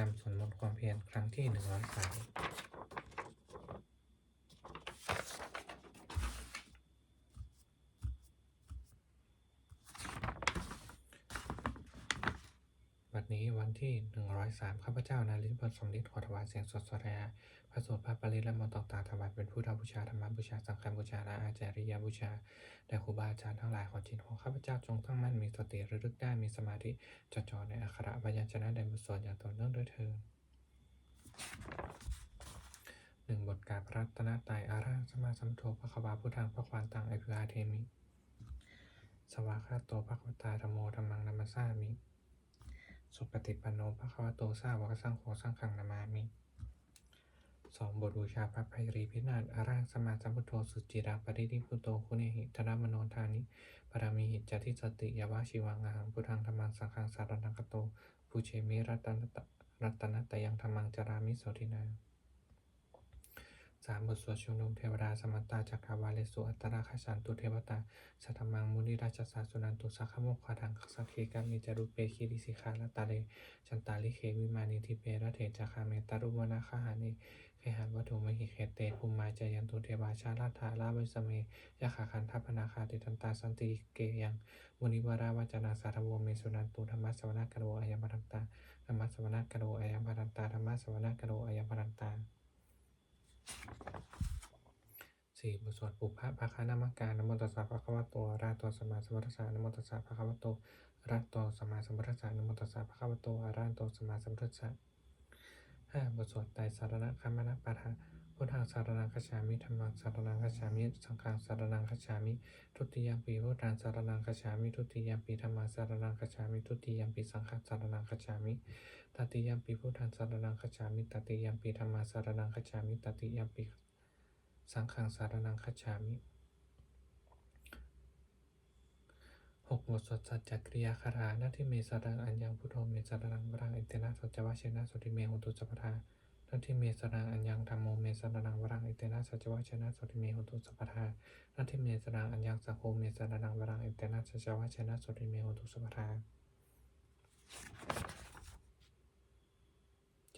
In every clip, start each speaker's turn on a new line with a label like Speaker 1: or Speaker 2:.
Speaker 1: กรรมสวดมนต์ความเพียรครั้งที่หนึ่งร้อยสามวันนี้วัน ที่หนึ่งร้อยสามข้าพเจ้า นาริศบทสมฤทธิ์ขอถวายเสียงสดสดแระพระสวดพระปริตและมนต์ต่างๆถวายเป็นพุทธบูชาธรรมบูชา สังฆบูชา และอาจาริยบูชาแด่ครูบาอาจารย์ทั้งหลายขอจิตของข้าพเจ้าจงตั้งมั่นมีสติระลึกได้มีสมาธิจดจ่อในอักขระพยัญชนะใดบทสวดอย่างต่อเนื่องด้วยเธอญหนึ่งบทกาบพระรัตนตรัยอาราสมาสัมพุทโธพระควาพุทธังพระควานตังไอพิอาเทมิ สวากาโตพระควตาธรรมโมธรรมังนัมมสสามิ สุปฏิปันโนพระควโตสาวกสังโฆสังขังนามามิสองบทบูชาพระภัยรีพินาศอารางสมาสัมพุทโธสุจิราปริทิพุโตคุเนหิธนมโนทานิปรามิหิจติสติยาวะชิวังอาหังพุทธังธรรมังสังฆังสารนังกโตภูเชมิรัตนตรัตนตยังธรรมังจารามิโสตินา สามบทสวดชุมนุมเทวดาสมัตตาจักรวาเลสุอัตตราคชันตุเทวตาสัทมังมุนิราชสาสุนันตุสักขโมกขาทังสักเคกามิจารุเปคิริสิกขาลตาเลจันตาลิเควิมานิทิเประเถจาคาเมตารุวนาคาหานิเคหันวัตถุมหิเคเตภูมิมาจายันตุเทวาชาลาธาลาวิสเมยะขาคันทัพนาคาติตันตาสันติเกยังมุนิวาราวจนาสารวเมสุนันตุธรรมสวนากโรอายัมพันตาธรรมสวนากโรอายัมพันตาธรรมสวนากโรอายัมพันตา สี่บทสวดปุพพะภาคานามการนโมตัสสะภะคะวะโตอระโตสัมมาสัมพุทธัสสะนโมตัสสะภะคะวะโตอระโตสัมมาสัมพุทธัสสะนโมตัสสะภะคะวะโตอระโตสัมมาสัมพุทธัสสะห้าบทสวดไตรสารณะคัมมนะปะทะ พุทธังสารนังคัจามิธัมมังสารนังคัจามิ สังฆังสารนังคัจามิ ทุติยมปีพุทธังสารนังคัจามิ ทุติยมปีธัมมังสารนังคัจามิ ทุติยมปีสังฆังสารนังคัจามิตติยมปีพุทธังสารนังคัจามิตติยมปีธัมมังสารนังคัจามิตติยมปีสังฆังสารนังคัจามิหกบทสวดสัจจกริยาคารานาทิเมสรังอัญญังพุทโธเมสรังวรังอิเตนะสัจวะเชนะสุติเมหุตุสัพพทา นาทิเมสรังอัญญังธรรมโมเมสรังวรังอิเตนะสัจวะชนะสุติเมหุตุสัพพทานาทิเมสรังอัญญังสังโฆเมสรังวรังอิเตนะสัจวะชนะสุติเมหุตุสัพพทา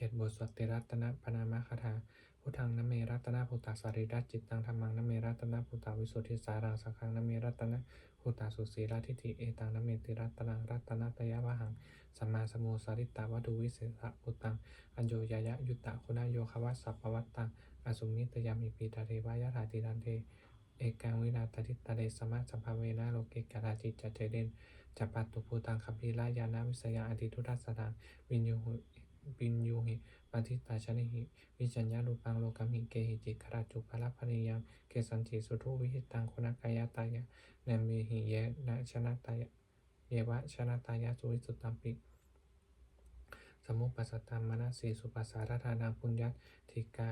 Speaker 1: เจ็ดบทสวดติรัตนะปนามคาถาพุทธังนเมรัตนาภูตาสาริรัตจิตตังธรรมังนเมรัตนาภูตาวิสุทธิสารังสังฆังนเมรัตนาภูตาสุสีราทิฏฐิเอตังนเมติรัตนังรัตนาตยาวหังสัมมาสมโมสาริตาวัตุวิเศษพุตังอัญโยยายะยุตตะคุณโยควัสสัพพวัตตังอสุมิตยามิปีตาเทวายะถาติรันเทเอกังวินาตติตาเดสมะสัมภเวนะโลเกกาลาจิตจัจเจเดนจัปปัตตุภูตังคัมภีรายานาวิสยาอธิทุทัสสตังวินยู หุวินยูหิปฏิตาชนิหิวิจัญญาลูปังโลกามิเกหิจิคราจุภาลพนิยังเกสันจิสุทุวิหิตังคุณกายตายะเนมิหิเยนะชนะตายะเยวะชนะตายะสุวิสุตตัมปิสมุปปัสสตัมมนสีสุปัสสารธานาปุญญติกา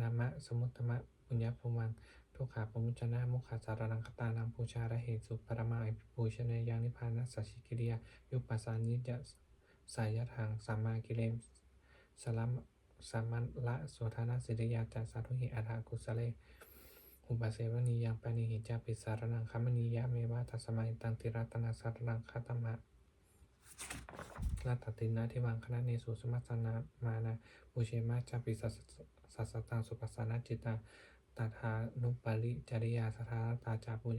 Speaker 1: นามะสมุตตมะปุญญภูมังทุกขาปมุจนะมุขาสารนังคตานังปูชาระเหตุสุปรมาอิปูชเนยังนิพพานัสสชิกิริยายุปัสสานิจส สายทางสัมมากิเลมสลัมสัมมันละโสธานาสิริยาจัสสาธุหิอัฏฐกุสเลอุปเสวนียังปานิหิจาปิสารนังคัมมนียะเมวะตัสมัยตังติรัตนาสารนังคัตมะลาตตินาทิวังคณะเนสุสมัสนามานาบุเชมาจาปิสัสสัสสตังสุปัสสนาจิตาตถานุปริจริยาสถาตาจาปุ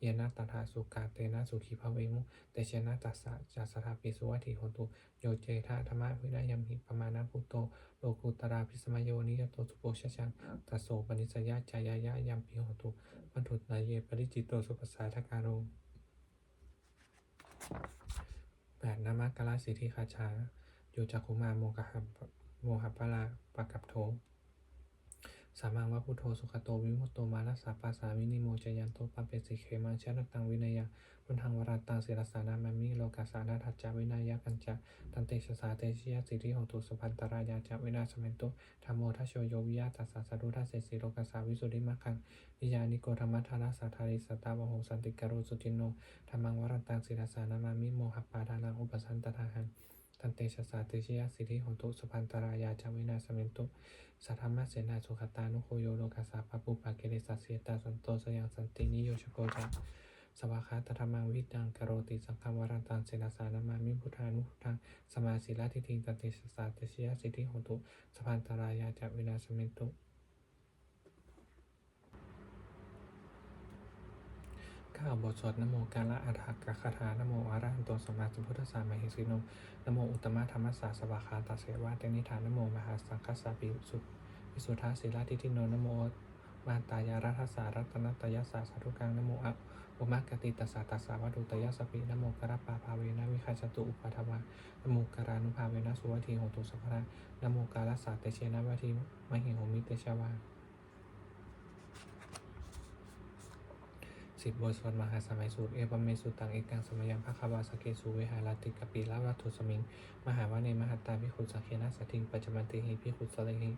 Speaker 1: เยนะตถาสุกาเตนะสุขีภเวมุเตเชนะตัสสะจัสถาปิสุวัติโหตุโยเจทะธรรมะวินายมหิปมาณพุโตโลกุตราพิสมโยนิยโตสุโปชชังตัสโสปนิสยาจายายะยัมปิโหตุวัตถุนายเยปริจิตโตสุปสสาทการโรแปดนามกลาสิทธิคาชาโยจักขุมาโมกหัปโมหปะลาปะกับโท สามังวะพุทโธสุขโตวิมุตโตมารัสสาปาสสาวินิโมจยันโตปัปเปสิเขมังชนะตังวินัยาพุทธังวราตังศิรสานามามิโลกาสานาทัจจาวินายากัญจตันเตชะสาเตชิยสิริโหตุสุพันตรายาจาวินาสเมนตุธรรมโมทัชโชโยวิยาตัสสะสะดุทัสเสสิโลกัสาวิสุทธิมัคคังนิยานิโกธรรมัทธาราสัทธาริสตาวโหสันติกโรสุจินโนธรรมังวรันตังศิรสานามามิโมหปาดานังอุปสันตทาหัง ตันเตชะสาเตชิยสิริโหตุสุพันตรายาจาวินาสเมนตุสัทธรรมาเสนาสุขตานุโคโยโลกาสสะปะปุปะเกเรสัสเสตาสันโตสยังสันตินิโยชโกจะสวากขาตธรรมังวิดังกโรติสังฆวรันตังเสนาสานามามิพุทธานุพุทธังสมาสิลาทิทิงตติสสสาติชยสิทธิโหตุสพันตรายาจาวินาสเมนตุ ข้าวบทสวดนโมกาละอัฏฐกะคาถานโมอาระหันโตสัมมาสัมพุทธสสะมหิสิโนนโมอุตตมะธรรมสสาสวากขาตาเสวะเตนิธานนโมมหาสังฆสสปิสุวิสุทธาศิลาทิทิโนนโมวานตายารัตสารัตนตยสสะสาธุกังนโมอะอุมะกติตสสะตัสสะวัตุตยสสปินโมกระปาภาเวนะวิคัจจตุอุปาทวานโมกรานุภาเวนะสุวัติโหตุสัพพะนโมกาลสาเตเชนะวัติมหิโหมิเตชวา สิบบทสวดมหาสมัยสูตรเอปเมสุตังเอกังสมยังภคาวาสเกสุเวหาลาติกปีละวัตถุสมิง มหาวะเนมหัตตาพิขุสังเคนะสติงปัจจมันติหิพิขุสเลหิ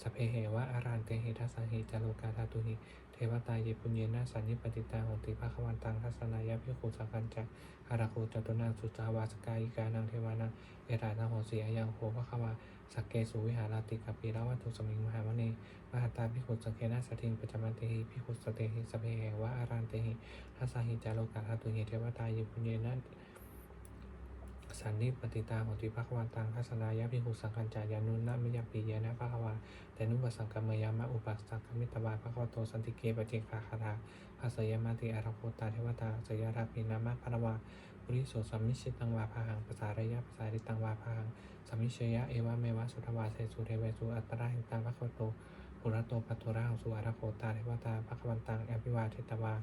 Speaker 1: สเพเหวะอารานเตหิทัสสะหิจาโลกาธาตุหิเทวตาเยปุญเยนะสันนิปติตาหติภควันตังทัสนายะพิขุสังคัญจักอาราโคจตุนังสุจาวาสกายิกานังเทวานังเอตานังโหสีอายังโหภควา สกเกสุวิหาลาติกับปีละวัตถุสมิงมหาวะเนมหัตาพิขุสังเคนะสติงปัจจมันเตหิพิขุสเตหิสเพเหวะอารานเตหิทัสสาหิจาโลกาธาตุเหเทวตายิปุญเยนะสันนิปติตาโหติภควาตังทัสนายะพิหุสังคัญจายานุนะมิยปีเยนะภควาแต่นุปสังกมยามะอุปัสสังกมิตบาภควโตสันติเกปจิกาคาถาภาสยมาติอาราโคตาเทวตาสยาราภินามะพระวา ปุริโสสัมมิชิตังวาพาหังภาษาระยะภาษาริตังวาพาหังสัมมิเชยะเอวะเมวะสุทวาเสสุเทเวสุอัตตระหิตังภควโตปุระโตปัตตุระหังสุอาราโคตาเทวตาภควันตังอภิวาเทตวา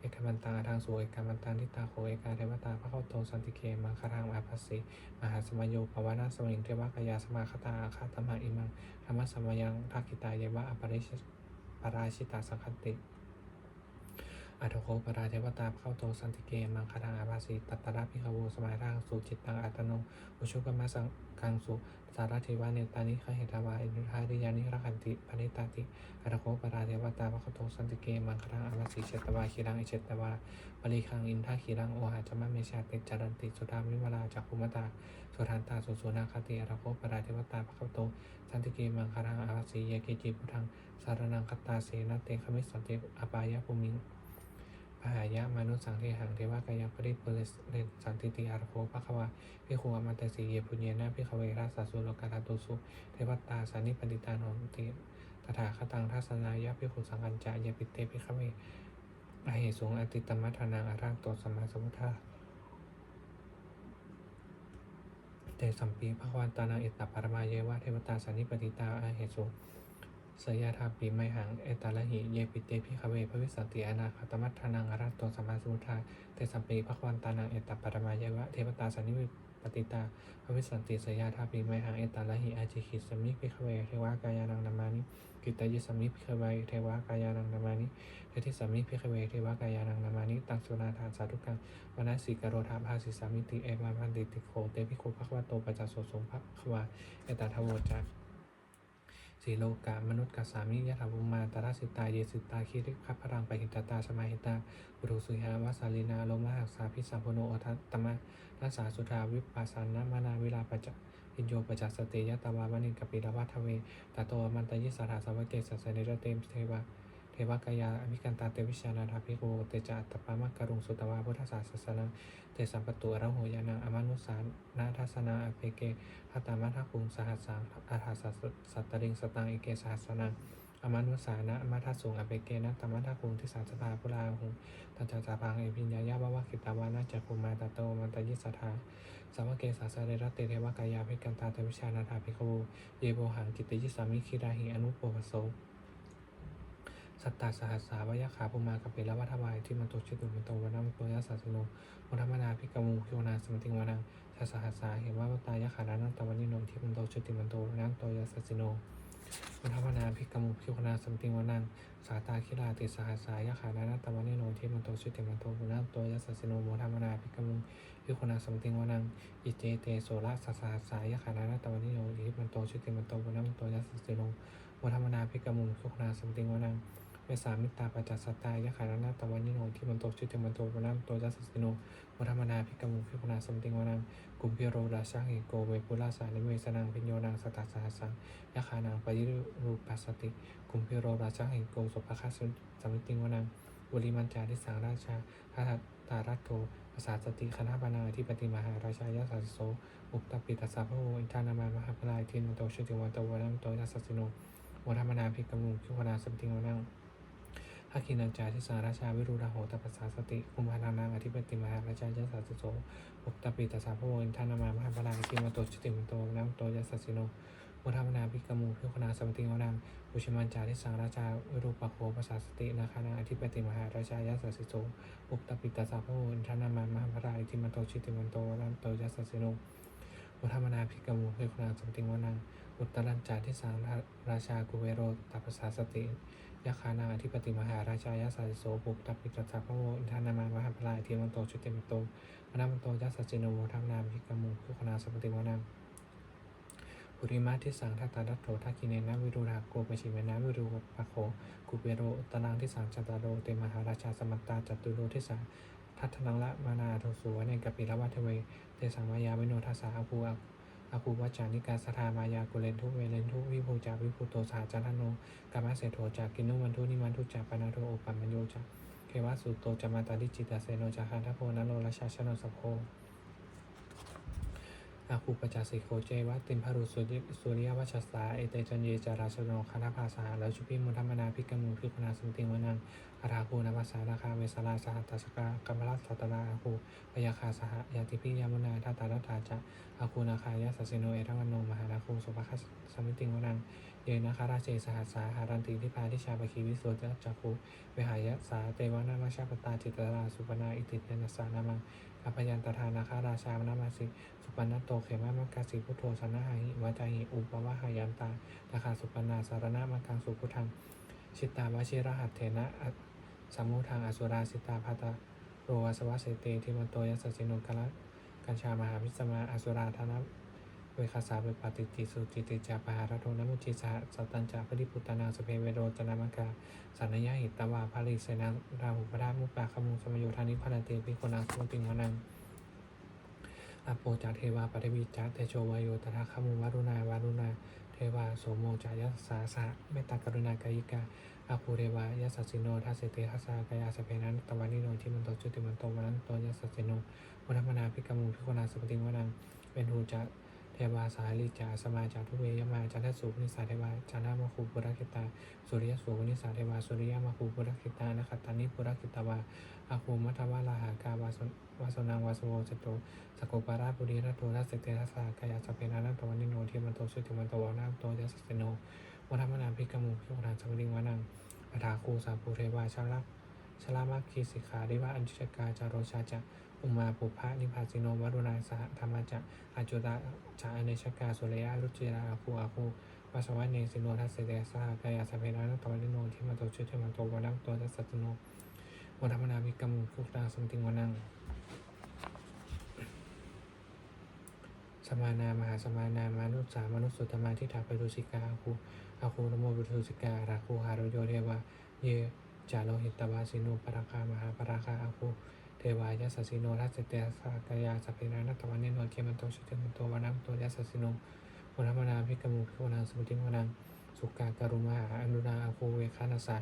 Speaker 1: เอกมันตังอาทางสูเอกมันตังทิตาโคเอกาเทวตาพระเข้าโตสันติเกมังคารังอาภัสสิมหาสมโยปวานาสมิงเทวกายาสมาคตาอาคาตมะอิมังธรรมสมยังภากิตาเยวะอปริชปราชิตาสังคติ อัตโคปราเทวตาเข้าโตสันติเกมังคารังอาภัสสิตัตตระพิขโวสมัยร่างสุจิตตังอัตโนอุชุกมะสังกังสุสารเทวาเนตานิขเหตวาอินุทาริยานิรักขันติปณิตาติอัตโคปราเทวตาพระโตสันติเกมังคลังอวสิเชตวาคิรังอิเชตวาปริคังอินทาคิรังโอหาจมะเมชาติจารันติสุธามิวลาจักขุมตาสุทันตาสุสุนาคติอัตโคปราเทวตาพระโตสันติเกมังคลังอวสิเยเกจิพุทังสารนังคตาเสนาเตคมิสันติอปายะภูมิง ปหายะมนุสังเทหังเทวกายปริปุเรสเรสันติติอารโคภควาพิคุอมันตสีเยปุญเยนะพิขเวราสัสุโลกาตตุสุเทวตาสานิปติตาโนติตถาคตังทัศนายะพิขุสังกัญจายปิเตพิขเวอเหสงอติตมัทนาอารังโตสมาสมุทธาเตสัมปีภควานตานังอิตตปารมาเยวะเทวตาสันนิปติตาอาเหสง สยาธาปีไมหัง เอตาละหิ เยปิเตพิขเวพระวิสันติอนาคตมัทนาอารังโตสัมมาสมุทาเตสัมปีภควานตานัง เอตตปรมาเยวะ เทวตาสันนิปติตาพระวิสันติสยาธาปีไมหัง เอตาละหิ อาจิขิสมิพิขเวเทวากายานังนามานิกิตตยิสมิพิขเวเทวากายานังนามานิเทติสัมมิพิขเวเทวากายานังนามานิ ตังสุนาทานสาธุกังวนาสิกโรธาภาสิสามิติ เอวาพันติติโค เตพิโคภควโตปัจจโสสงภควา เอตาทโวจัก สีโลกามนุษย์กัสสามิยะถาวุมาตระสิตาเยสิตาคิริขัพพรังไปหิตตาสมาหิตาบุรุสุยาวาสาลินาโลมหักษาพิสัมพโนอทัตตมะนัสสาสุทาวิปัสสานมานาวิลาปัจจอินโยปัจจสติยตาวาวานิกปิลวัทเวตาโตมันตยิสถาสวัเกสัสเนรเตมเทวะ วกายาอภิกันตาเตวิชานาทาภิโกเตจาตปามะกรุงสุตวาพุทธศาสสนังเตสัมปตุอระโหยานังอมานุสานาทัสนาอเปเกพัตามัทคุงสหัสสังอาทาสัสสัตตริงสตังเอเกสหัสนังอมานุสานะมัทัสสุงอเปเกนะตมัทคุงทิสาสภาพุลาหุงตัจจาจาพังเอพิญญายะวะวะกิตาวานะจักคุมาตโตมันตยิสถาสาวเกสาสเรรตเตเทวกายาภิกันตาเทวิชานาถาภิโกเยโบหังกิตติยิสามิคิราหิอนุปโปปโส สัตตาสหัสสาวยขาภูมากปิลวัฏวายที่มันตุชิตุมันโตวันัมโตยะสัสโนมุธรรมนาภิกขมูพิวนาสมติงวานังทัสสหัสสาเหมวตายขารานันตวันนิโนที่มันโตชิติมันโตวันัมโตยสัสสิโนมุธรรมนาภิกขมูพิวนาสมติงวานังสาตาคิราติสหัสสายะขารานันตวันนิโนที่มันโตชิติมันโตวันัมโตยสัสสิโนมุธรรมนาภิกขมูพิวนาสมติงวานังอิเจเตโสระสัสหัสสายะขานานาตวันนิโยอิมันโตชิติมันโตวันัมโตยัสสสิโนวัฒมนาภิกมุมสุขนาสมติงวานัง เวสามิตาปัจจสัตตายะขานานาตวันนิโยที่มันโตชิติมันโตวันนัมโตยัสสสิโนวัฒมนาภิกมุมสุขนาสมติงวานังกุมพิโรราชาหิโกเวปุราสานิเวสนังพิญโยนังสตัสสหัสังยะขานังปยิรูปัสสติกุมพิโรราชาหิโกสุภคัสสมติงวานังบุริมันจาทิสังราชาทัตตารัตโตภาษาสติคณะบานาธิปติมหาราชายาสัสโสอุปตปิตัสสะพระโออินทานามามหาพลายทินมโตชุติวันโตวนัมโตยัสสสิโนโมธรรมนาภิกมุชุคนาสัมติงวนัง ภาคินัญจาทิสาราชาวิรุราโหตปัสสาสติคุมพานานังอธิปติมหาราชายาสัสโสอุปตปิตสสะพระโอินทานามามหาพลายทิมโตชุติมโตนัมโตยัสสสิโนโมธรรมนาภิกมุพิคนาสัมติงวนังอุชมันจาทิสังราชาวิรุปโคปัสสาสตินาคานังอธิปติมหาราชายาสัสโสอุปตปิตสสะพระโอินทานามามหาพลายทิมโตชุติมโตนัมโตยัสสสิโน โมธรรมนาภิกมุพิคนาสัมติงวนัง อุตรัญจาทิสังราชากุเวโรตปัสสาสติยาคานาอธิปติมหาราชายาสาสโสปุกตับปิจัสสะพระโมอินทานามามหาพลายเทียมันโตชุติมันโตมนามันโตยัสสจินโมทัมนามพิกมุคุคนาสัพติงวานามปุริมาทิสังทัตตาดัตโถทักกิเนนะวิรุราโกปชิเมนะวิรุปะโคกุเปโรตตรังทิสังจัตตาโรเตมหาราชาสมัตตาจัตุโรทิสังทัตนังละมานาโทสุวะเนกัปปิละวัทเว เตสังมายาวิโนทัสสะอาภูอาอาภูวัจานิกาสธามายากุเลนทุเวเลนทุวิภูจาวิภูโตสาจันทโนกามเสโทจากกินุมันทุนิมันทุจากปนาโทโอปัมมโยจากเควาสุโตจามาตาดิจิตาเซโนจาคันทโพนโรราชาชนสโพ อาคูปจัสสิโคเจวะติมพารุสุริสุริยวัชสาเอเตจันเยจาราชโนคณภาษาแล้วชุพิมุธรรมนาพิกมุพิคนาสมติงวนังอาราคูนภาษาราคาเวสลาสหัตสกากัมพลัสสัตนาอาคูพยาคาสหยาติพิยามุนาทัตตาลัตาจะอาคูนาคายาสสิโนเอรวันโนมหาราคูสุภคัสสมิติงวนังเยนะคาราเจสหัสสาหารันติทิพาทิชาปคีวิโสจจักขุเวหายะสาเตวนามาชาปตาจิตตราสุปนาอิติเตนสานามัง อภยันตทานาคาราชามนามาสิสุปนัตโตเขมามกาสิพุทโธสนะหาหิวาจาหิอุปวะหายันตาตาคาสุปนาสารณะมังกังสุพุทังชิตตาวชิรหัตเถนะสัมมุทังอสุราสิตาภาตาโรวสวัสเตทิมันโตยัสสินุกะละกัญชามหาพิสมาอสุราธนะ เวคาสาเวปฏิติสุจิติจาปหารโทนมุจิสาสัตตัญจาปฏิปุตานาสเพเวโรจนามกาสันยาหิตตวาภาริเสนาราหุปรามุปปาขมุสมโยธานิพานาเตปิโคนาสมติงวนังอโปจาเทวาปฏิวิจาเตโชวายโยตถาคมุวารุณาวารุณาเทวาโสโมจายสาสะเมตตากรุณากายิกาอาภูเรวายาสัสสิโนทัสเตทัสสากายาสเพนันตวานิโนทิมันโตจุติมันโตวันนันโตยาสัสสิโนวัฒมนาพิกามุพิโคนาสมติงวนังเป็นหูจะ ทวาสาลิจาสมาจาทุเวยมาจันทสุนิสาเทวาจานามาคูปุระกิตา สุริยสุนิสาเทวาสุริยมาคูปุระกิตานะคตานิปุระกิตาวาอาคูมัทวาลาหากาวาสวาสนังวาสโวจโตสกุปาราปุริรัตโตทัสเสเตทัสสากายาสเพนานัตตวันิโนเทมันโตสุติมันโตวานาโตยัสสโนวัฒมนาภิกมุพิโคนาสมริงวานังปทาคูสาภูเทวาชาลัก ชลามัคคีสิกขาดิวาอัญชกาจารโรชาจะอุมาปุพะนิพาสิโนวัรุณาสหธรรมจักอาจุตาจาอเนชกาสุเรยารุจิราอาคูอาคูวาสวัเนสิโนทัสเสเตสหกายาสเพนานัตวันนิโนที่มาโตชุติมันโตวานังโตทัสสตโนวัฒมนาภิกรรมุคุตาสมติงวานังสมานามหาสมานามนุสามนุสสุตมาทิฏฐาปรุสิกาอาคูอาคูนโมปรุสิการาคูหารโยเทวาเย จาโลหิตวาสิโนปราคามหาปราคาอาคูเทวายาสสิโนทัสเสเตสากายาสเพนานัตวันนิโนเคมันโตชุติมันโตวานังโตยาสสิโนวัฒมนาภิกมุพิวนาสมุติวนังสุกากรุมหาอนุนาอาคูเวคานาสา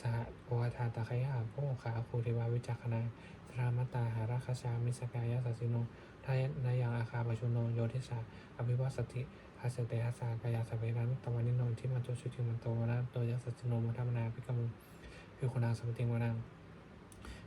Speaker 1: สหโอทาตาคยาโพขาอาคูเทวาวิจักขณาพระมตตาหาราคชามิสกายาสสิโนทายนายังอาคาปชุโนโยทิสาอภิวัสติฮัสเตฮัสากายาสเวนันตวันนิโนที่มันโตชุติมันโตวนะโตยัสสโนมัทมนาพิกมุพิ คุณาสมติงวนัง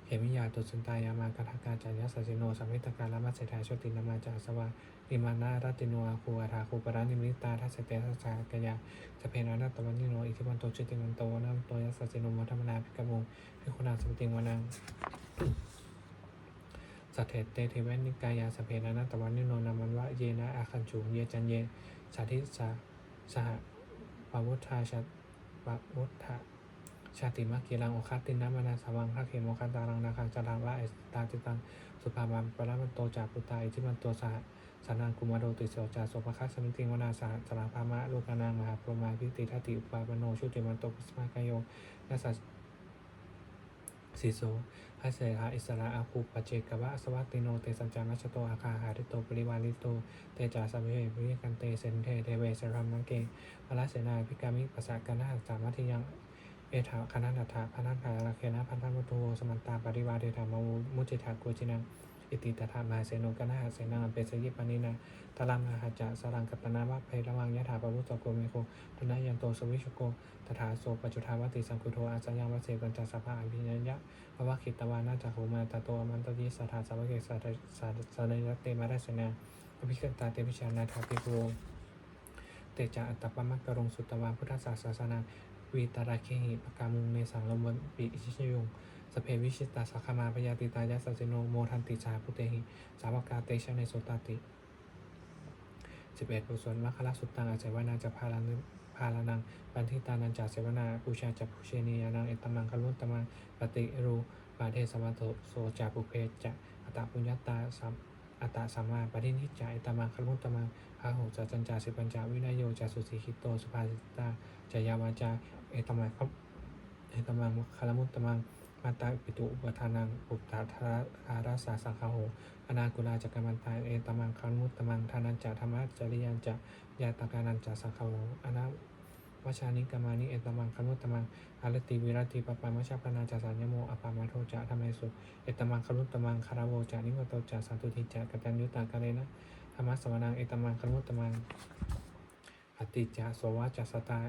Speaker 1: เหมิยาตุสันตายามากาทากาจายาสสิโนสัมมิตการละมัสเสทายโชตินามาจาสวานิมานาราติโนอาคูอาราคูปรานิมิตาทัสเตทัสสากายาสเพนันตวันนิโนอิทิมันโตชุติมันโตนะโตยัสสโนมัทมนาพิกมุพิคุณาสมติงวนังสัตเถเตเทเวนิกายาสเพนานัตวันนิโนนามันวะเยนะอาคันจูเยจันเยสาธิสาสหปวุธาชาปวุธา ชาติมากีรังโอคัตตินามานาสวังพระเขมโอคันตารังนาคังจารังละเอสตาติตังสุภาบัมปรามันโตจากปุตตาอิทิมันตัวสหสานังกุมาโดติโสวจาโสภคัสสมิติงวนาสาสลาภามะโลกนางมหาพรหมาพิติทัติอุปาปโนชุติมันโตปุสมากโยนัสสสีโสพระเสหาอิสระอาภูปเจกวะสวัตติโน เตสัญจานัชโตอาคาหาริโตปริวาลิโต เตจาสัมเพวิกันเตเซนเทเทเวสรัมมังเกพระเสนาพิกามิปัสสะกันนาสามัติยัง ถาคณะนัตถาพนันภาลาเคนะพันธมุตโตสมันตาปริวาเดธรรมมุจิตากุจินังอิติตถามหาเสโนกนาหาเสนังเปสยิปานินาตาลังอาหาจะสรังกัตตนาวะเพระวังยะถาปวุตโตโกเมโกตุนายันโตสวิชโกตถาโสปัจุทาวติสังคุโทอาสยังวเสปัญจสัพพะอภิญญะภวะคิตวานาจักขุมาตโตอมันตติสัทธาสาวะเกสัตสัตสันยเตมาราชนาอภิกตาเตปิชานาทาปิโกเตจาอัตตปมักกรงสุตวาพุทธศาสนา วีตาราเคหิปกามุงเมสังลมวันปิอิชิชยุงสเพวิชิตาสักมาปยาติตายาสัจโนโมทันติชาพุเตหิสาวกาเตชะในโสตติสิบเอ็ดบุษนมัคคลสุตตังอาเจวนาจะพาลานึพาลานังปันทิตานันจาเสวนาปูชาจับผูเชนียานังเอตมังคลุนตมังปฏิรูปาเทสมาโตโสจาปุเพจะอัตตปุญญาตาสัมอัตตสัมมาปฏินิจจาเอตมังคลุนตมังพาหุจัจันจาสิปัญจาวินยโยจาสุสีคิโตสุภาสิตาจายาวาจา เอตมังครับเอตมังคารมุตตมังมาตาปิตุอุปทานังอุปตาธาราราสาสังคาโหอนากุลาจักรมันตาเอตมังคารมุตตมังทานันจาธรรมะจริยันจะยาตากานันจาสังคาโหอนาวชานิกามานิเอตมังคารมุตตมังอารติวิรติปปามชาปนาจาสัญญโมอปามาโทจะธรรมสุเอตมังคารุตตมังคารโวจานิวโตจาสันตุทิจะกัตัญญุตากาเลนะธรรมะสวนังเอตมังคนุตตมังอติจาโสวะจัสสตา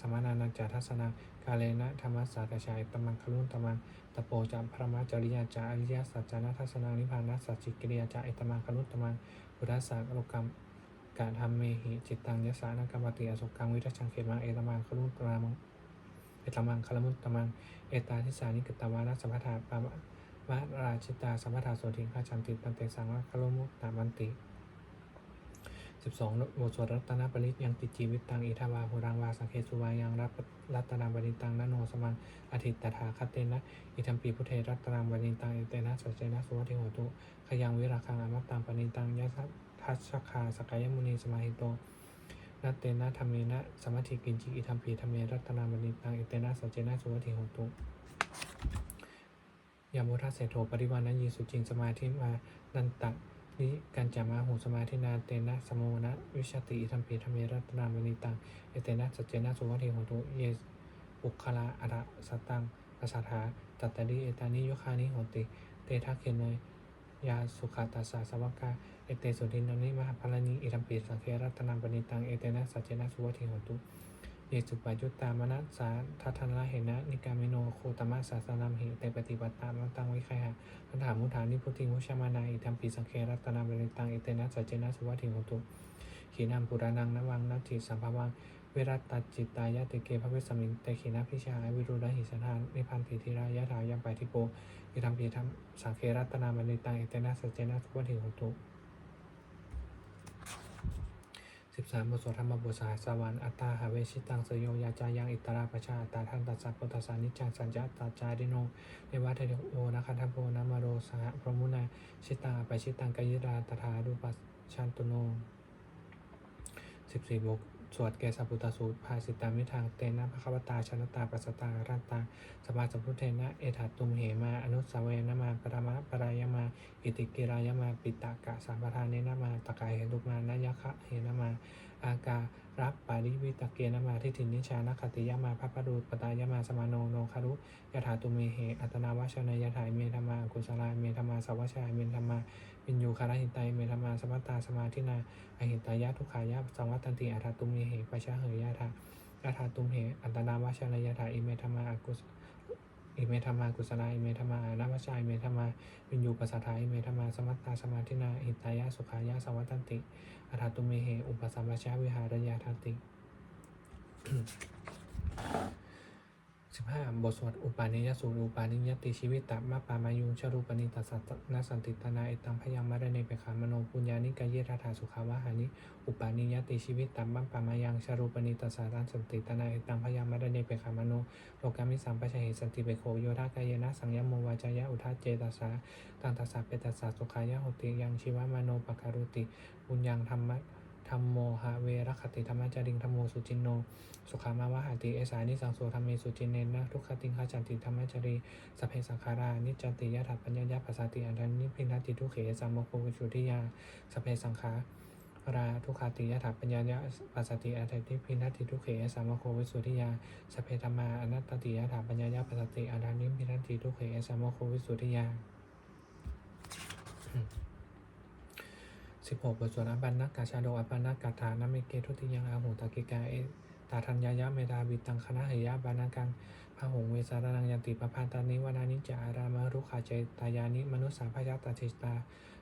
Speaker 1: สมานานังจาทัสนังกาเลนะธรรมสากชายตมังคนุตตมังตะโปจามพระมจริยาจาอริยสัจจานัทัสนังนิพานัสสัจจิกิริยาจาเอตมังคนุตตมังบุรัสสะโลกรรมกาธรรมเมหิจิตตังยสานังกรรมติอสุกังวิรัชังเขมังเอตมังคนุตตมังเอตมังคลมุตตมังเอตาทิสานิกตวานัสสัพพทาปามะราชิตาสัพพทาโสติฆาจันติปันเตสังวะคลมุตตามันติ สิบสองบทสวดรัตนปริตยังติจีวิตตังอิทาวาหุรังวาสังเคสุวายังรับรัตนาบริตังนโนสมังอธิตตถาคเตนะอิทัมปีพุทเทรัตนาบริตังอิเตนะสัจเจนะสุวัติโหตุขยังวิราคังอมัตตังปณิตังยะสัทัชคาสกายมุนีสมาหิโตนัตเตนะธรรมเมนะสมัติกินจิอิทัมปีธรรมเมรัตนาบริตังอิเตนะสัจเจนะสุวัติโหตุยามุทัสเสโทปริวานันยีสุจิงสมาธิมานันตะ นิการจามาหูสมาธินาเตนะสมโมนะวิชติอิทัมปีธรรมรัตนามณิตังเอเตนะสัจเจนะสุวัติโหตุเยปุคลาอัตสตังภาษาถาตัตตริเอตานิโยคานิโหติ เตทักเขเนยยาสุขาตัสสะสวกาเอเตสุทินนนิมหาพลานิอิทัมปีสังเครัตนามณิตังเอเตนะสัจเจนะสุวัติโหตุ เยสุปายุตตามนัสสาทัทนาเหนะ นิกามิโนโคตมะสาสนามหิเตปฏิบัติตามตังวิคัยหะคำถามมุทานิพุทิมุชามานาอิทัมปีสังเครัตนาบริตังอิเตนะสัจเจนะสุวัติโหตุขีนามปุรานังนวังนัตถิสัมภวังเวรัตตจิตตายะเตเกภเวสมิงเตขีนาพิชาอวิรุณหิสทานนิพันธิธิรายะถายังไปทิโปอิทัมปีธรรมสังเครัตนาบริตังอิเตนะสัจเจนะสุวัติโหตุ สิบสามบทสวดธรรมบทสหสวรรค์อัตตาหาเวชิตังสยโยยาจายังอิตราประชาอัตตาทันตัสสะพุทธสานิจจังสัญญาตาจาริโนเนวัตเทโอนะคันธโพนามาโรสหพรหมุนาชิตาไปชิตังกยิราตถาดูปัสชันตุโนสิบสี่บก สวดแกสัพุตตสูตรภาสิตามิทางเตนะภควตาชนตาปัสตารัตตาสมาสัมพุเทนะเอถาตุมเหมา อนุสาวเวนะมาปรมะปรายมา อิติกิรายมา ปิตากะสัมปทานเนนะมาตะกายเหตุมานายคะเหนะมา อาการับปาริวิตะเกนมาทิฏฐินิชานคติยมาพัพพรูปตายมาสมาโนโนคารุยถาตุเมเหอัตนาวชนายถายเมธรรมากุศลาเมธรรมาสวัชายเมธรรมาวินยูคารหิตายเมธรรมาสมัตตาสมาธินาอหิตายะทุขายะสังวัตตันติอัตตุเมเหปชะเหยยะถายะถาตุเมเหอัตนาวชนายถาอิเมธรรมาอกุศ อิเมธรรมากุศลาอิเมธรรมาอนาวชายเมธรรมาวินยูปัสสทาอิเมธรรมาสมัตตาสมาธินาอิตายะสุขายะสวัตตันติอัตตุเมเหอุปสัมปชาวิหารยาทันติ สิบห้าบทสวดอุปาณิยสูตรอุปาณิยติชีวิตตัมะปามายุงชรูปนิตัสสนสันติตนาเอตังพยังมะรเนเปขามโนปุญญานิกายเยธาธาสุขาวาหานิอุปาณิยติชีวิตตัมะปามายังชรูปนิตัสสนสันติตนาเอตังพยังมะรเนเปขามโนโลกามิสัมปชะเหสันติเปโคโยธากายนะสังยมโมวาจายะอุทาเจตัสสะตังตัสสะเปตัสสะสุขายะโหติยังชีวามโนปการุติปุญญังธรรมะ ธรรมโมหะเวรคติธรรมจาริงธรรมโมสุจินโน สุขามาวะหาติเอสานิสังโสธรรมเมสุจินเนนะทุกขติงขจันติธรรมจารีสพเพสังขารานิจันติยะถาปัญญายะปัสสติอันนิพินาติทุเขสัมโมโควิชุติยาสพเพสังขาราทุกขาติยถาปัญญายะปัสสติอัตติพินัตติทุเขสามโควิสุทธิยาสพเพธรรมาอนัตติยถาปัญญายะปัสสติอัตานิพินัตติทุเขสามโควิสุทธิยา สิบหกบทสวดอปันนักกาชาโดอปันนักกาถานามเกทุติยังอาหูตากิกาเอตาทัญญายะเมดาบิตังคณะเหยะบานากังพระหงเวสารนังยันติปปาตานิวานานิจาอารามารุขาเจตายานิมนุสสาพยาตาชิตา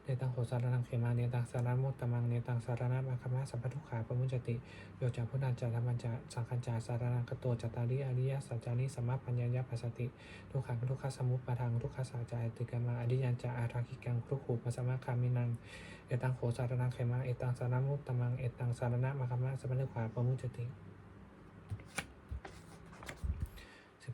Speaker 1: เนตังโหสารนังเขมาเนตังสารมุตตมังเนตังสารนามาคมะสัพพทุขาปมุจจติโยจาพุทธันจารมัญจาสังคัญจาสารนังกโตจตาริอริยสัจจานิสัมมาปัญญายปัสสติทุกขังทุกขสมุปปะทังทุกขสัจจาติกามาอริยัญจาอาราคิกังทุขูปัสสมะคามินังเอตังโหสารนังเขมาเอตังสารมุตตมังเอตังสารนามาคมะสัพพทุขาปมุจจติ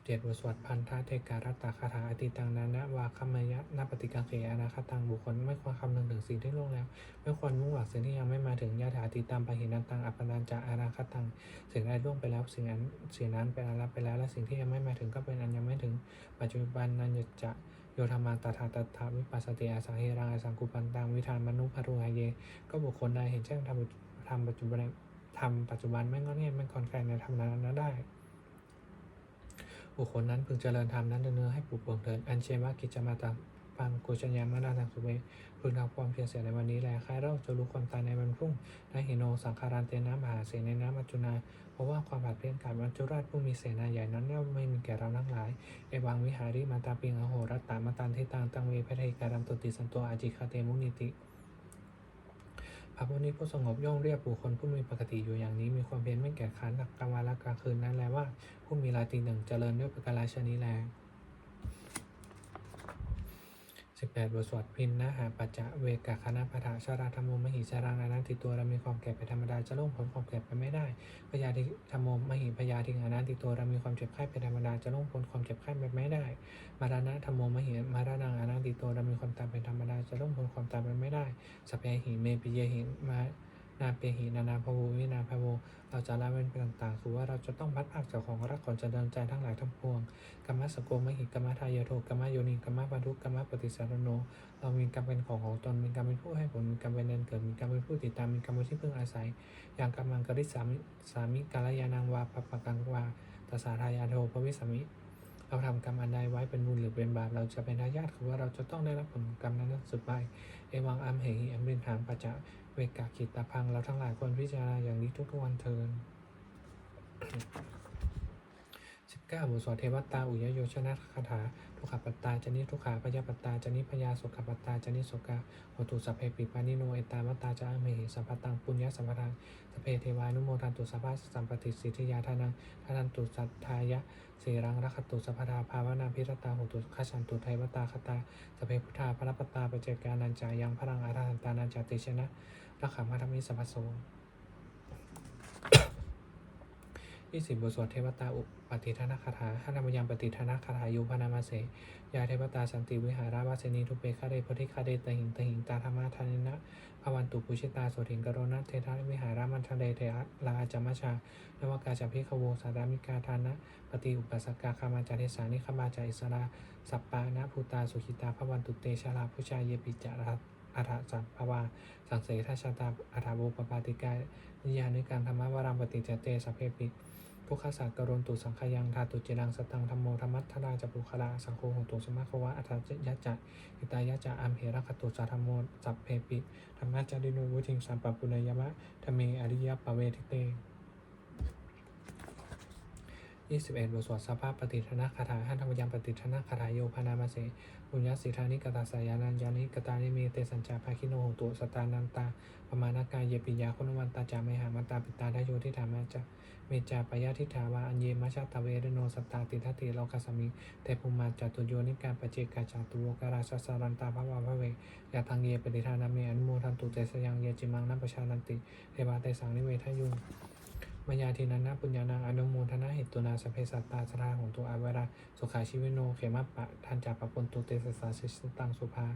Speaker 1: สิบเจ็ดบทสวดพันธะเทการัตตาคาถาอติตังนานะวาคัมยะนาปฏิกังเขอนาคตังบุคคลไม่ควรคำนึงถึงสิ่งที่ล่วงแล้ว ไม่ควรมุ่งหวังสิ่งที่ยังไม่มาถึงยาถาติตามปะหินันตังอัปปนันจะอาราคตังสิ่งใดล่วงไปแล้วสิ่งนั้นสิ่งนั้นเป็นอารับไปแล้วและสิ่งที่ยังไม่มาถึงก็เป็นอันยังไม่ถึง ปัจจุบันนันยจะโยธรรมาตถาตถาวิปัสสติอาสังเฮรังอาสังกุปันตังวิธานมนุภารุหายเย ก็บุคคลใดเห็นแจ้งทำทำปัจจุบันทำปัจจุบันไม่งอนเงียบไม่คอนแคลนในธรรมนั้นได้ บุคคลนั้นพึงเจริญธรรมนั้นเนื้อให้ปลูกเบิกเถิดอันเชมากิจจามาตังปังกุชัญญามานาทังสุเวพึงทำความเพียรเสียในวันนี้แลคล้ายเราจะรู้ความตายในวันพรุ่งนาหิโนสังขารันเตนะมหาเสนในน้ำมัจจุนา เพราะว่าความบาดเพี้ยนการมัจจุราชผู้มีเสนาใหญ่นั้นย่อมไม่มีแก่เราทั้งหลาย เอวังวิหาริมาตาปิงอโหรัตตามาตันเทตังตังเวพระเทการัมตุติสันตัวอาจิคาเตมุนิติ พระพุนี้ผู้สงบย่อมเรียกบุคคลผู้มีปกติอยู่อย่างนี้ มีความเพียรไม่แก่ขันหลักกลางวันและกลางคืนนั้นแลว่า ผู้มีราตรีหนึ่งเจริญด้วยประการชนี้แล สิบแปดบทสวดพินนะหาปัจจะเวกะคณะปะทะชาราธรรมโมมหิชารังอนันติตัวเรามีความแก่เป็นธรรมดาจะล่วงพ้นความแก่ไปไม่ได้พยาธิธรรมโมมหิพยาธิอนันติตัวเรามีความเจ็บไข้เป็นธรรมดาจะล่วงพ้นความเจ็บไข้ไปไม่ได้ มารณะธรรมโมมหิมารานังอนันติตัวเรามีความตายเป็นธรรมดาจะล่วงพ้นความตายไปไม่ได้สพเพหิเมปิเยหิมา นาเปหินานาภโววินาภโวเราจะละเว้นไปต่างๆคือว่าเราจะต้องพัดภาคจากของรักก่อนจะเดินใจทั้งหลายทั้งปวงกรรมะสโกมหิกรรมะทายโทกรรมะโยนิกรรมะปทุกรรมะปฏิสารโน เรามีกรรมเป็นของของตนมีกรรมเป็นผู้ให้ผลมีกรรมเป็นเดินเกิดมีกรรมเป็นผู้ติดตามมีกรรมเป็นที่พึ่งอาศัย อย่างกรรมังกริสามิสามิกาลยานังวาปปะกังวาตสาทายาโทภวิสามิเราทำกรรมอันใดไว้เป็นบุญหรือเป็นบาปเราจะเป็นทายาทคือว่าเราจะต้องได้รับผลกรรมนั้นสืบไปเอวังอัมเหหิอัมเป็นทางปัจจะ เวกาขิตาพังเราทั้งหลายควรพิจารณาอย่างนี้ทุกๆวันเทิน ก้าบทสวเทวตาอุยโยชนะคาถาทุกขปัตตาจนิทุกขาพยาปัตตาจนิพยาสุขปัตตาจนิสุกาโหตุสัพเพปิปานิโนเอตามตตาจาอเมหิสัพพตังปุญญสัมปทังสัพเพเทวานุโมทันตุสัพพสัมปติสิทธิยาทานังทานันตุสัทธายะเสรังรักขตุสัพพทาภาวนาพิรตาโหตุขชันตุไทวตาคตาสัพเพพุทธาพระปตตาปเจกานันจายังพลังอาราหันตานันจติชนะรักขมาธรรมิสัพพโส ยี่สิบบทสวดเทวตาอุปฏิทนคาถาห้านามยังปฏิทนคาถายุพนามาเสยาเทวตาสันติวิหาราวาสนีทุเปคาเดปฏิคาเดตหิงตหิงตาธรรมาทานินะภวันตุปุชิตาโสถิงกรนัเทธาวิหารามันทะเลเทอะลาจามาชานวากาจพิขโวสารามิกาทานะปฏิอุปสกาคามาจาเทสานิขมาจาอิสราสัปปานะภูตาสุขิตาภวันตุเตชาลาพุชายเยปิจารัต อัฏฐสัพพวาสังเสทาชาตาอัฏฐโบปปาติกานิยานิการธรรมวรามปฏิจเตสัพเพปิทุกขศาสตร์กรณตุสังขยังธาตุเจรังสตังธรรมโมธรรมัทธราจปุคลาสังโฆโหตุสมาควะอัตถยะจะอิตายะจะอัมเหระคตุสัทธรรมโมสัพเพปิธรรมะจาริโนวุทิงสัมปปุณยมะธรรมเมอริยปะเวทิเต 21 บทสวดสภาพปฏิทนาคาถาหันธรรมยังปฏิทนาคาถาโยพานามาเสปุญญสิทานิกตาสายานัญญานิกตานิเมเตสัญจาภาคิโนโหตุสตานันตาปมานากายเยปิยาคุณวันตาจามหามันตาปิตาทโยทิธามาจาเมจาปยาทิฐาวาอัญเยมชาตเวรโนสตตาติทัตติโลกัสมิเตภูมาจตุโยนิการปเจกาจตุโวการาชสารันตาภวาภเวยาทังเยปฏิทานาเมอนุโมทันตุเตสยังเยจิมังนัปปชานันติเทวาเตสังนิเวทยุง มายาทินันนาปุญญานังอนุโมทนาเหตุนาสเพสัตตาสราของตัวอาวราสุขาชีวิโนเขมะปะทันจาปะปนตุเตสสาสิสตังสุภา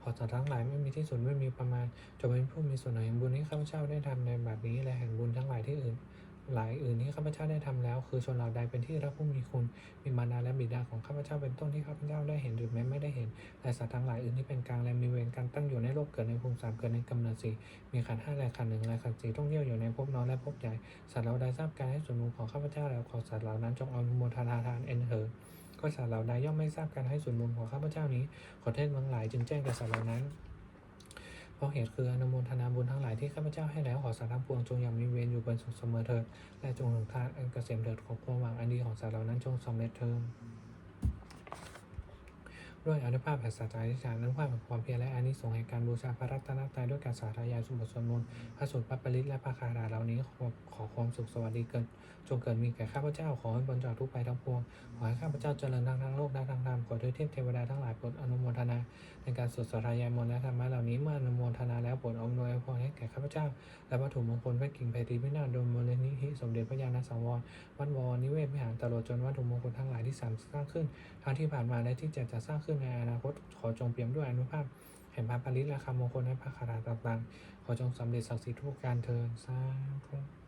Speaker 1: ขอสัตว์ทั้งหลายไม่มีที่สุดไม่มีประมาณจงเป็นผู้มีส่วนแห่งบุญที่ข้าพเจ้าได้ทำในบัดนี้และแห่งบุญทั้งหลายที่อื่น หลายอื่นที่ข้าพเจ้าได้ทำแล้ว คือชนเหล่าใดเป็นที่รักผู้มีคุณ มีมารดาและบิดาของข้าพเจ้าเป็นต้นที่ข้าพเจ้าได้เห็นหรือแม้ไม่ได้เห็นและสัตว์ทั้งหลายอื่นที่เป็นกลางและมีเวรการตั้งอยู่ในโลกเกิดในภูมิสามเกิดในกำเนิดสี่มีขันห้าและขันหนึ่งและขันสี่ต้องเยี่ยวอยู่ในภพน้อยและภพใหญ่ สัตว์เหล่าใดทราบการให้ส่วนบุญของข้าพเจ้าแล้วขอสัตว์เหล่านั้นจงเอานุโมทนาทานเอ็นเถิดก็สัตว์เหล่าใดย่อมไม่ทราบการให้ส่วนบุญของข้าพเจ้านี้ ขอเทศทั้งหลายจึงแจ้งแก่สัตว์เหล่านั้น เพราะเหตุคืออนุโมทนาบุญทั้งหลายที่ข้าพเจ้าให้แล้วขอสารทั้งปวงจงยังมีเวรอยู่บนสุขเสมอเถิดและจงถึงทานอันเกษมเถิดของความหวังอันดีของสารเหล่านั้นจงสำเร็จเถิด ด้วยอนุภาพแห่งสัจจะอธิษฐานอนุภาพแห่งความเพียรและอานิสงส์แห่งการบูชาพระรัตนตรัยด้วยการสาธยายสมบทสวดมนต์พระสูตรพระปริตและพระคาถาเหล่านี้ขอขอความสุขสวัสดีเกินจงเกิดมีแก่ข้าพเจ้าขอให้บนจากทุกไปทั้งปวงขอให้ข้าพเจ้าเจริญทั้งทั้งโลกและทั้งธรรมขอด้วยเทพเทวดาทั้งหลายโปรดอนุโมทนา ในการสวดสาธยายมนต์และธรรมะเหล่านี้เมื่ออนุโมทนาแล้วโปรดอำนวยพรให้แก่ข้าพเจ้า และวัตถุมงคลพระกิ่งไพรีพินาศโดยมูลนิธิสมเด็จพระญาณสังวรวัดวรนิเวศวิหารตลอดจนวัตถุมงคลทั้งหลายที่สามสร้างขึ้นทั้งที่ผ่านมาและที่จะจะสร้างขึ้นในอนาคต ขอจงเปี่ยมด้วยอนุภาพแห่งพระปริตและคำมงคลและพระคาถาต่างๆ ขอจงสำเร็จศักดิ์สิทธิ์ทุกการเทินสาธุ